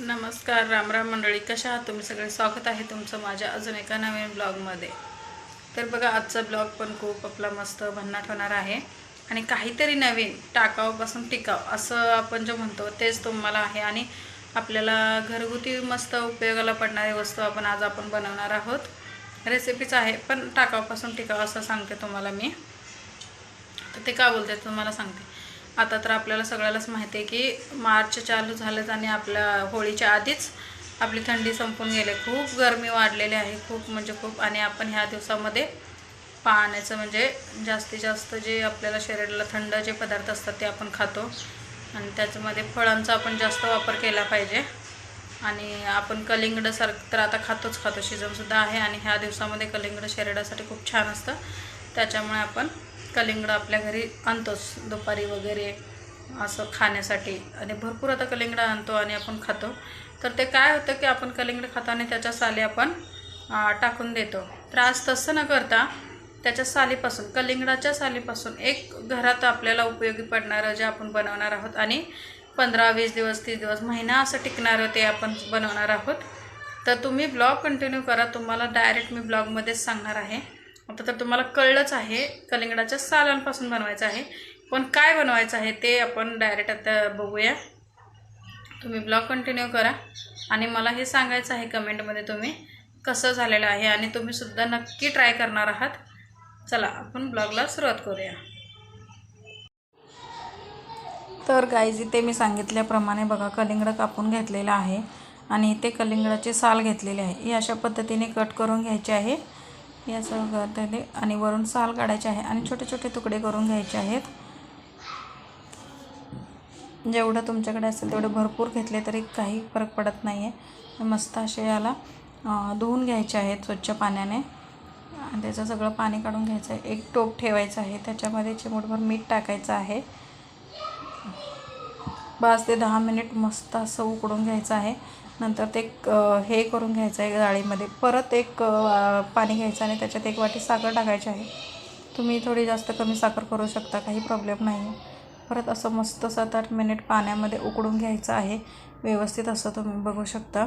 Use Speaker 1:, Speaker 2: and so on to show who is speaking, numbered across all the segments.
Speaker 1: नमस्कार रामराम मंडळी कशा आहात तुम्ही सगळे? स्वागत आहे तुमचं माझ्या अजून एका नवीन ब्लॉगमध्ये. तर बघा आजचा ब्लॉग पण खूप आपला मस्त भन्नाट होणार आहे. आणि काहीतरी नवीन टाकावपासून टिकाव असं आपण जे म्हणतो तेच तुम्हाला आहे. आणि आपल्याला घरगुती मस्त उपयोगाला पडणारी वस्तू आपण आज आपण बनवणार आहोत. रेसिपीच आहे पण टाकावपासून टिकाव असं सांगते तुम्हाला मी. तर ते का बोलते तुम्हाला सांगते. आता तर आपल्याला सगळ्यालाच माहिती आहे की मार्च चालू झालंच आणि आपल्या होळीच्या आधीच आपली थंडी संपून गेले. खूप गरमी वाढलेली आहे खूप म्हणजे खूप. आणि आपण ह्या दिवसामध्ये पाण्याचं म्हणजे जास्तीत जास्त जे आपल्याला शरीराला थंड जे पदार्थ असतात ते आपण खातो. आणि त्याच्यामध्ये फळांचा आपण जास्त वापर केला पाहिजे. आणि आपण कलिंगडसारखं तर आता खातोच खातो. शिजनसुद्धा आहे आणि ह्या दिवसामध्ये कलिंगड शरीरासाठी खूप छान असतं. त्याच्यामुळे आपण कलिंगड आपल्या घरी आणतोच दुपारी वगैरे असं खाण्यासाठी. आणि भरपूर आता कलिंगड आणतो आणि आपण खातो. तर ते काय होतं की आपण कलिंगड खातो आणि त्याच्या साली आपण टाकून देतो. तर आज तसं न करता त्याच्या सालीपासून कलिंगडाच्या सालीपासून एक घरात आपल्याला उपयोगी पडणारं जे आपण बनवणार आहोत आणि पंधरा वीस दिवस तीस दिवस महिना असं टिकणारं ते आपण बनवणार आहोत. तर तुम्ही ब्लॉग कंटिन्यू करा. तुम्हाला डायरेक्ट मी ब्लॉगमध्येच सांगणार आहे. आता तर तुम्हाला कळलंच आहे कलिंगडाच्या सालांपासून बनवायचं आहे. पण काय बनवायचं आहे ते आपण डायरेक्ट आता बघूया. तुम्ही ब्लॉग कंटिन्यू करा. आणि मला हे सांगायचं आहे कमेंटमध्ये तुम्ही कसं झालेलं आहे आणि तुम्हीसुद्धा नक्की ट्राय करणार आहात. चला आपण ब्लॉगला सुरुवात करूया. तर गाईज इथे मी सांगितल्याप्रमाणे बघा कलिंगड कापून घेतलेलं आहे. आणि इथे कलिंगडाचे साल घेतलेले आहे. ही अशा पद्धतीने कट करून घ्यायचे आहे. या सगळं आणि वरून साल काढायचे आहे आणि छोटे छोटे तुकडे करून घ्यायचे आहेत. जेवढं तुमच्याकडे असेल तेवढे भरपूर घेतले तरी काही फरक पडत नाही आहे मस्त असे याला धुवून घ्यायचे आहेत स्वच्छ पाण्याने. आणि त्याचं सगळं पाणी काढून घ्यायचं आहे. एक टोप ठेवायचं आहे. त्याच्यामध्ये चिमूटभर मीठ टाकायचं आहे. पाच ते दहा मिनिट मस्त असं उकडून घ्यायचं आहे. नंतर ते हे करून घ्यायचं आहे डाळीमध्ये. परत एक पाणी घ्यायचं आणि त्याच्यात एक वाटी साखर टाकायची आहे. तुम्ही थोडी जास्त कमी साखर करू शकता काही प्रॉब्लेम नाही. आहे परत असं मस्त सात आठ मिनिट पाण्यामध्ये उकडून घ्यायचं आहे. व्यवस्थित असं तुम्ही बघू शकता.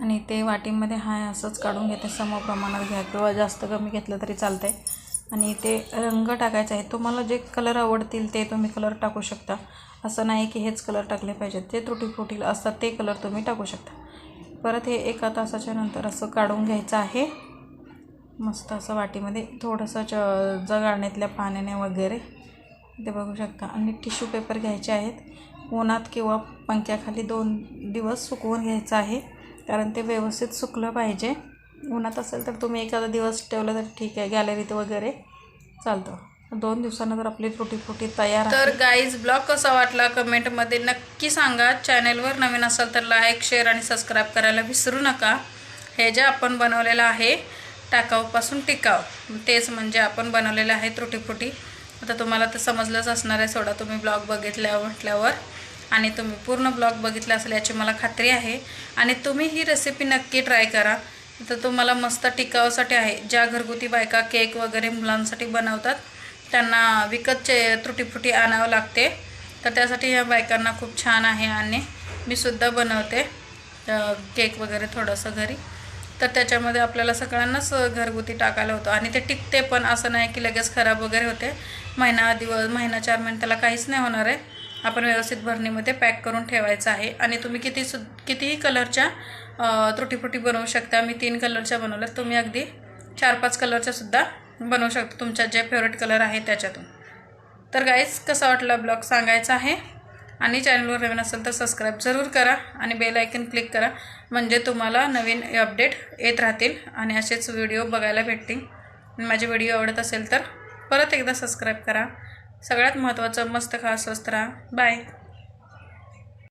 Speaker 1: आणि ते वाटीमध्ये हाय असंच काढून घेते सम प्रमाणात घ्या. किंवा जास्त कमी घेतलं तरी चालतं आहे आणि ते रंग टाकायचा आहे. तुम्हाला जे कलर आवडतील ते तुम्ही कलर टाकू शकता. असं नाही की हेच कलर टाकले पाहिजेत. जे त्रुटी फुटील असतात ते कलर तुम्ही टाकू शकता. परत हे एका तासाच्या नंतर असं काढून घ्यायचं आहे. मस्त असं वाटीमध्ये थोडंसं च जगाळण्यातल्या पाण्याने वगैरे. ते बघू शकता. आणि टिश्यू पेपर घ्यायचे आहेत. उन्हात किंवा पंख्याखाली दोन दिवस सुकवून घ्यायचं आहे. कारण ते व्यवस्थित सुकलं पाहिजे. उन्हात असेल तर तुम्ही एखादा दिवस ठेवलं तर ठीक आहे. गॅलरीत वगैरे चालतं. दोन दिवसानंतर आपली त्रुटी फ्रुटी तयार तर गाईज ब्लॉग कसा वाटला कमेंटमध्ये नक्की सांगा. चॅनेलवर नवीन असाल तर लाईक शेअर आणि सबस्क्राईब करायला विसरू नका. हे जे आपण बनवलेलं आहे टाकाऊपासून टिकाव तेच म्हणजे आपण बनवलेलं आहे त्रुटीफ्रुटी आता तुम्हाला तर समजलंच असणार आहे. सोडा तुम्ही ब्लॉग बघितल्या म्हटल्यावर. आणि तुम्ही पूर्ण ब्लॉग बघितला असेल याची मला खात्री आहे. आणि तुम्ही ही रेसिपी नक्की ट्राय करा. तर तुम्हाला मस्त टिकावासाठी आहे. ज्या घरगुती बायका केक वगैरे मुलांसाठी बनवतात त्यांना विकतचे त्रुटीफुटी आणावं लागते. तर त्यासाठी ह्या बायकांना खूप छान आहे आणि मी सुद्धा बनवते केक वगैरे थोडंसं घरी. तर त्याच्यामध्ये आपल्याला सगळ्यांनाच घरगुती टाकायला होतं आणि ते टिकते पण असं नाही की लगेच खराब वगैरे होते. महिना दिवस महिना चार महिने त्याला काहीच नाही होणार आहे. आपण व्यवस्थित भरणीमध्ये पॅक करून ठेवायचं आहे. आणि तुम्ही किती सु कितीही कलरच्या त्रुटीफुटी बनवू शकता. मी तीन कलरच्या बनवल्या तुम्ही अगदी चार पाच कलरच्या सुद्धा बनवू शकता. तुमच्या जे फेवरेट कलर आहे त्याच्यातून. तर गाईज कसा वाटला ब्लॉग सांगायचा आहे. आणि चॅनलवर नवीन असेल तर सबस्क्राईब जरूर करा. आणि बेल आयकन क्लिक करा. म्हणजे तुम्हाला नवीन अपडेट येत राहतील. आणि असेच व्हिडिओ बघायला भेटतील. माझे व्हिडिओ आवडत असेल तर परत एकदा सबस्क्राईब करा. सगळ्यात महत्त्वाचं मस्त खा स्वस्त राहा. बाय